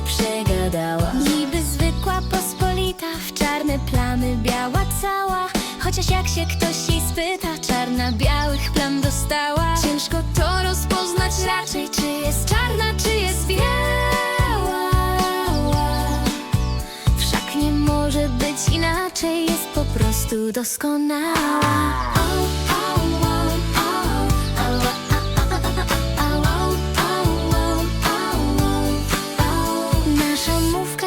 by przegadała. Niby zwykła pospolita W czarne plamy biała cała. Chociaż jak się ktoś jej spyta Czarna białych plam dostała. Ciężko to rozpoznać raczej Czy jest czarna, czy jest biała. Wszak nie może być inaczej Jest po prostu doskonała. Nasza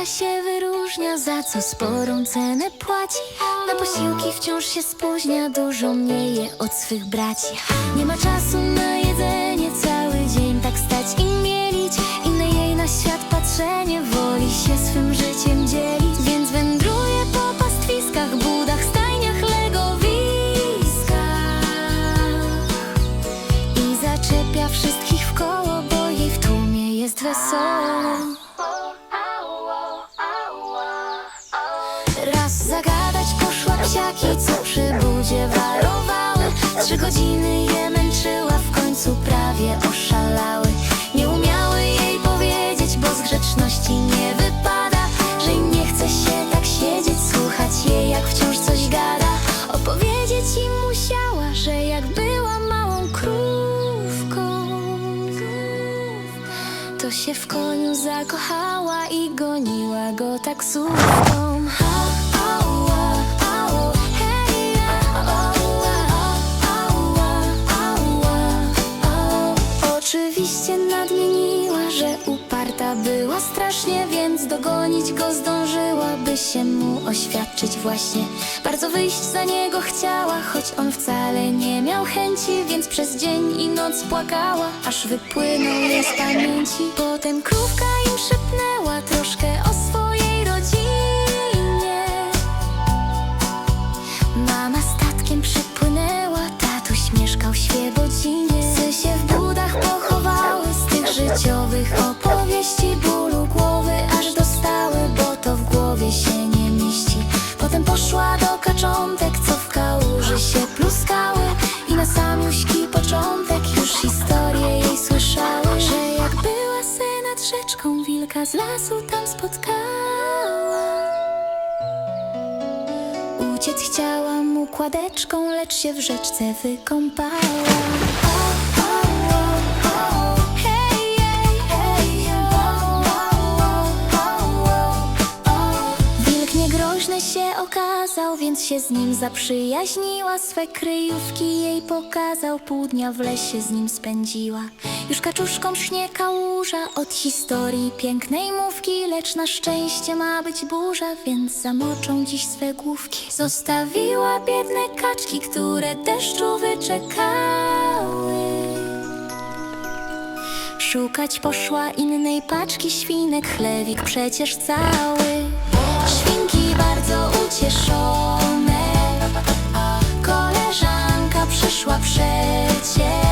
się wyróżnia, za co sporą cenę płaci. Na posiłki wciąż się spóźnia, dużo mniej je od swych braci. Nie ma czasu na jedzenie, cały dzień tak stać i mielić. Inne jej na świat patrzenie, woli się swym życiem dzielić. Więc wędruje po pastwiskach, budach, stajniach, legowiskach. I zaczepia wszystkich w koło, bo jej w tłumie jest wesoło Trzy godziny je męczyła, w końcu prawie oszalały. Nie umiały jej powiedzieć, bo z grzeczności nie wypada Że nie chce się tak siedzieć, słuchać jej jak wciąż coś gada. Opowiedzieć im musiała, że jak była małą krówką to się w koniu zakochała i goniła go taksówką. Dogonić go zdążyła, by się mu oświadczyć właśnie. Bardzo wyjść za niego chciała, choć on wcale nie miał chęci, więc przez dzień i noc płakała, aż wypłynął jej z pamięci. Potem krówka im szepnęła troszkę o swojej rodzinie. Mama statkiem przypłynęła, tatuś mieszkał w Świebodzinie. Psy się w budach pochowały z tych życiowych opowieści kładeczką, lecz się w rzeczce wykąpała. Wilk niegroźny się okazał, więc się z nim zaprzyjaźniła. Swe kryjówki jej pokazał, pół dnia w lesie z nim spędziła. Już kaczuszką śnie kałuża od historii pięknej mówki, lecz na szczęście ma być burza, więc zamoczą dziś swe główki. Zostawiła biedne kaczki, które deszczu wyczekały. Szukać poszła innej paczki świnek, chlewik przecież cały. Świnki bardzo ucieszone, koleżanka przyszła przecie.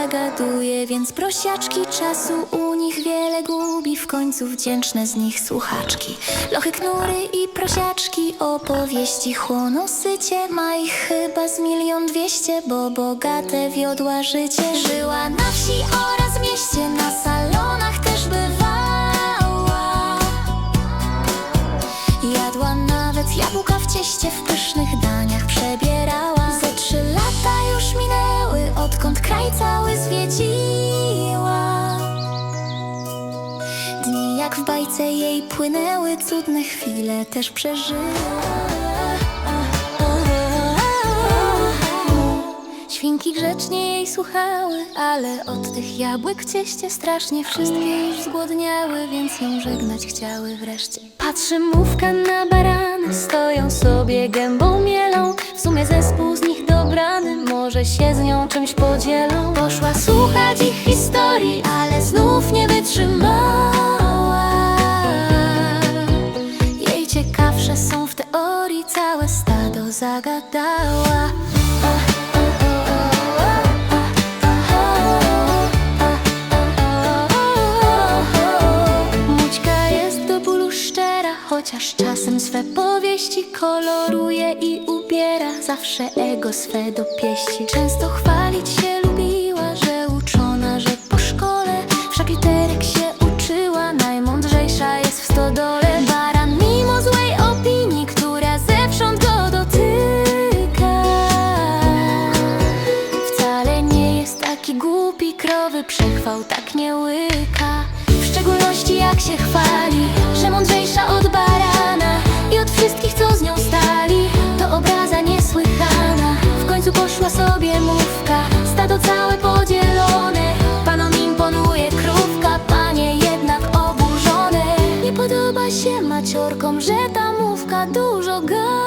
Zagaduje, więc prosiaczki czasu u nich wiele gubi. W końcu wdzięczne z nich słuchaczki. Lochy, knury i prosiaczki opowieści chłoną sycie. Ma ich chyba z milion dwieście, bo bogate wiodła życie. Żyła na wsi oraz mieście, na salonach też bywała. Jadła nawet jabłka w cieście, w pysznych daniach przebierała. Trzy lata już minęły, odkąd kraj cały zwiedziła. Dni jak w bajce jej płynęły, cudne chwile też przeżyła. Świnki grzecznie jej słuchały, ale od tych jabłek cieście strasznie wszystkie już zgłodniały, więc ją żegnać chciały wreszcie. Patrzy mówka na barany, stoją sobie gębą mielą. W sumie zespół z dobrany, może się z nią czymś podzielą. Poszła słuchać ich historii, ale znów nie wytrzymała. Jej ciekawsze są w teorii, całe stado zagadała. Zawsze ego swe do pieści. Często chwalić się się maciorkom, że ta mówka dużo gada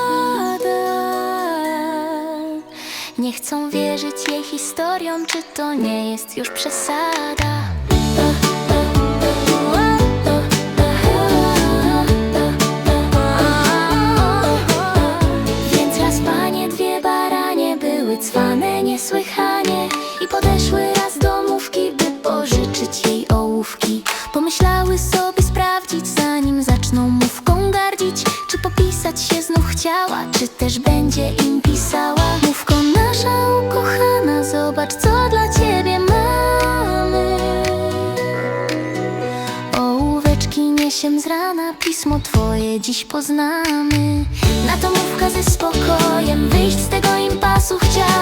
nie chcą wierzyć jej historiom, czy to nie jest już przesada? Też będzie im pisała. Mówko nasza ukochana, zobacz co dla ciebie mamy. Ołóweczki niesiem z rana, pismo twoje dziś poznamy. Na to mówka ze spokojem, wyjść z tego impasu chciała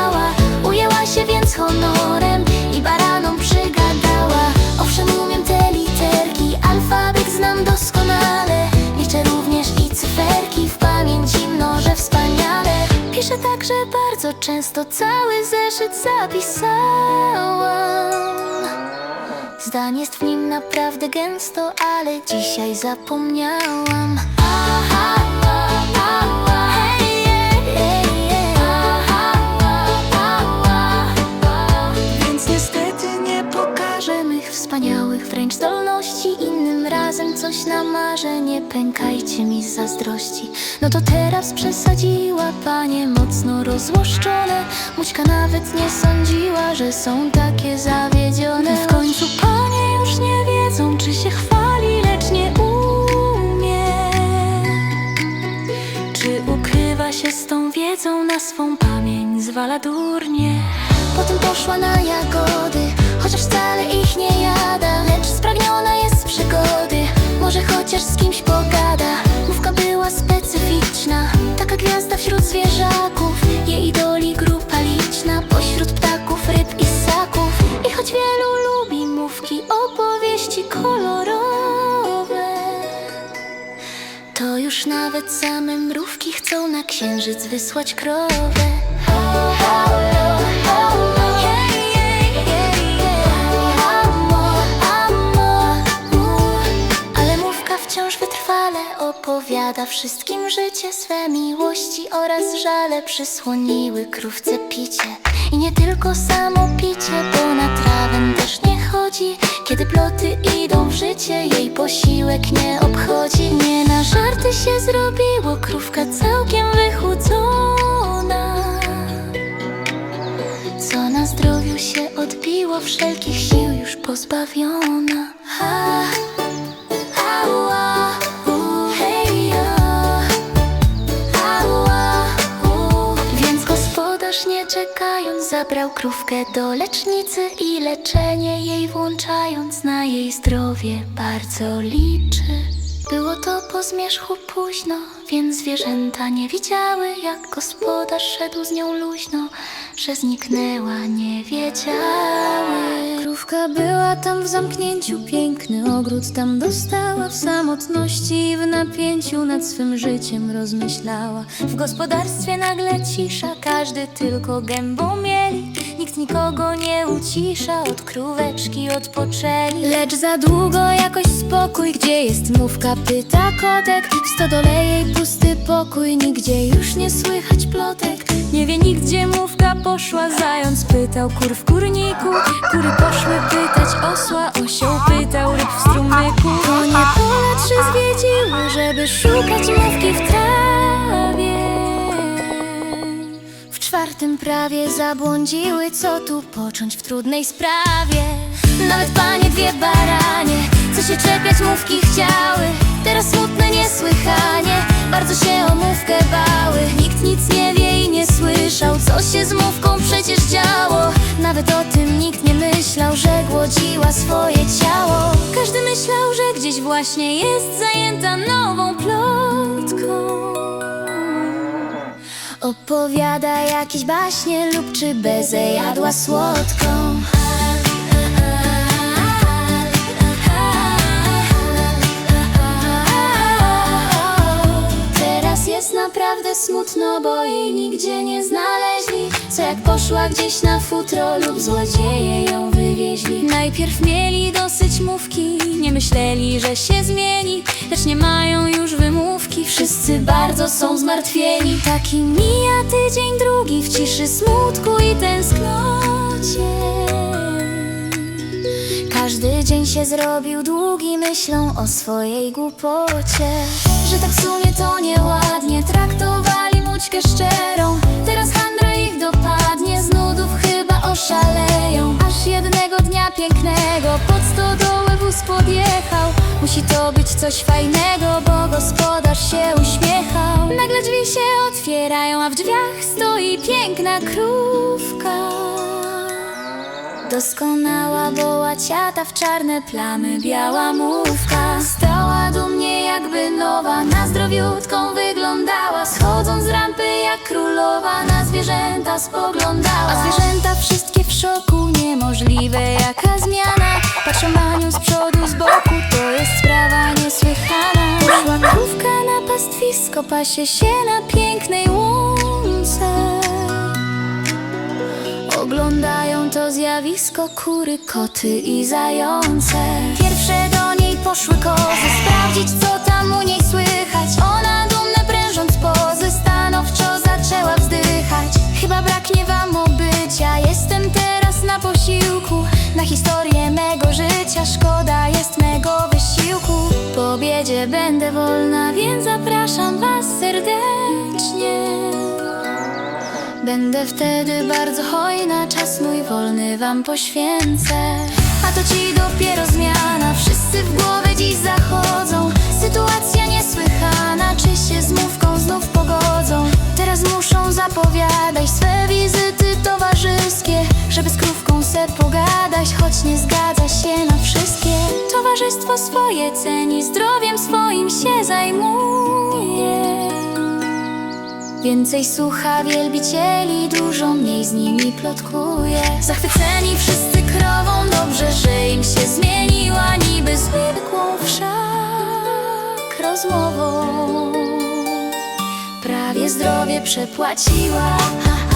często, cały zeszyt zapisałam Zdań jest w nim naprawdę gęsto, ale dzisiaj zapomniałam. Aha, coś namarzę, nie pękajcie mi z zazdrości. No to teraz przesadziła panie mocno rozłoszczone. Mućka nawet nie sądziła, że są takie zawiedzione. W końcu panie już nie wiedzą, czy się chwali, lecz nie umie. Czy ukrywa się z tą wiedzą na swą pamięć zwala durnie. Potem poszła na jagody, chociaż wcale ich nie jada. Lecz spragniona jest przygody, może chociaż z kimś pogada? Mówka była specyficzna, taka gwiazda wśród zwierzaków. Jej idoli grupa liczna, pośród ptaków, ryb i ssaków. I choć wielu lubi mówki, opowieści kolorowe to już nawet same mrówki chcą na księżyc wysłać krowę. Opowiada wszystkim życie swe miłości oraz żale przysłoniły krówce picie. I nie tylko samo picie, bo na trawę też nie chodzi. Kiedy ploty idą w życie, jej posiłek nie obchodzi. Nie na żarty się zrobiło, krówka całkiem wychudzona. Co na zdrowiu się odbiło, wszelkich sił już pozbawiona. Ha, zabrał krówkę do lecznicy i leczenie jej włączając na jej zdrowie bardzo liczy. Było to po zmierzchu późno, więc zwierzęta nie widziały jak gospodarz szedł z nią luźno, że zniknęła, nie wiedziały. Krówka była tam w zamknięciu, piękny ogród tam dostała W samotności i w napięciu nad swym życiem rozmyślała W gospodarstwie nagle cisza, każdy tylko gębą mieli Nikt nikogo nie ucisza, od króweczki odpoczęli. Lecz za długo jakoś spokój, gdzie jest mówka, pyta kotek. W stodole jej pusty pokój, nigdzie już nie słychać plotek. Nie wie nigdzie mówka. Poszła, zając. Pytał kur w kurniku. Kury poszły pytać. Osła, osioł pytał. Ryb w strumyku. Konie pola trzy zwiedziły, żeby szukać mówki w trawie tym prawie zabłądziły Co tu począć w trudnej sprawie? Nawet panie dwie baranie Co się czepiać mówki chciały. Teraz smutne niesłychanie Bardzo się o mówkę bały. Nikt nic nie wie i nie słyszał Co się z mówką przecież działo. Nawet o tym nikt nie myślał Że głodziła swoje ciało. Każdy myślał, że gdzieś właśnie jest Zajęta nową plotką. Opowiada jakieś baśnie lub czy bezę jadła słodką. Teraz jest naprawdę smutno, bo jej nigdzie nie znaleźli. Co jak poszła gdzieś na futro lub złodzieje ją wywieźli. Najpierw mieli nie myśleli, że się zmieni Lecz nie mają już wymówki, wszyscy bardzo są zmartwieni. Taki mija tydzień drugi w ciszy smutku i tęsknocie. Każdy dzień się zrobił długi myślą o swojej głupocie. Że tak w sumie to nieładnie traktowali mućkę szczerą. Teraz handra ich dopadnie, oszaleją Aż jednego dnia pięknego pod stodołę wóz podjechał Musi to być coś fajnego, bo gospodarz się uśmiechał. Nagle drzwi się otwierają, a w drzwiach stoi piękna krówka. Doskonała była ciata w czarne plamy, biała mówka jakby nowa, na zdrowiutką wyglądała Schodząc z rampy jak królowa, na zwierzęta spoglądała. A zwierzęta wszystkie w szoku, niemożliwe jaka zmiana. Patrzą na nią z przodu, z boku, to jest sprawa niesłychana. Szła krówka na pastwisko, pasie się na pięknej łące. Oglądają to zjawisko kury, koty i zające. Pierwsze poszły kozy Sprawdzić co tam u niej słychać. Ona dumna prężąc pozy Stanowczo zaczęła wzdychać. Chyba braknie wam obycia Jestem teraz na posiłku. Na historię mego życia Szkoda jest mego wysiłku. Po obiedzie będę wolna Więc zapraszam was serdecznie. Będę wtedy bardzo hojna, czas mój wolny wam poświęcę A to ci dopiero zmiana, wszyscy w głowę dziś zachodzą. Sytuacja niesłychana, czy się z mówką znów pogodzą? Teraz muszą zapowiadać swe wizyty towarzyskie Żeby z krówką se pogadać, choć nie zgadza się na wszystkie. Towarzystwo swoje ceni, zdrowiem swoim się zajmuje Więcej słucha wielbicieli, dużo mniej z nimi plotkuje. Zachwyceni wszyscy krową, dobrze, że im się zmieniła Niby zwykłą wszak rozmową. Prawie zdrowie przepłaciła ha,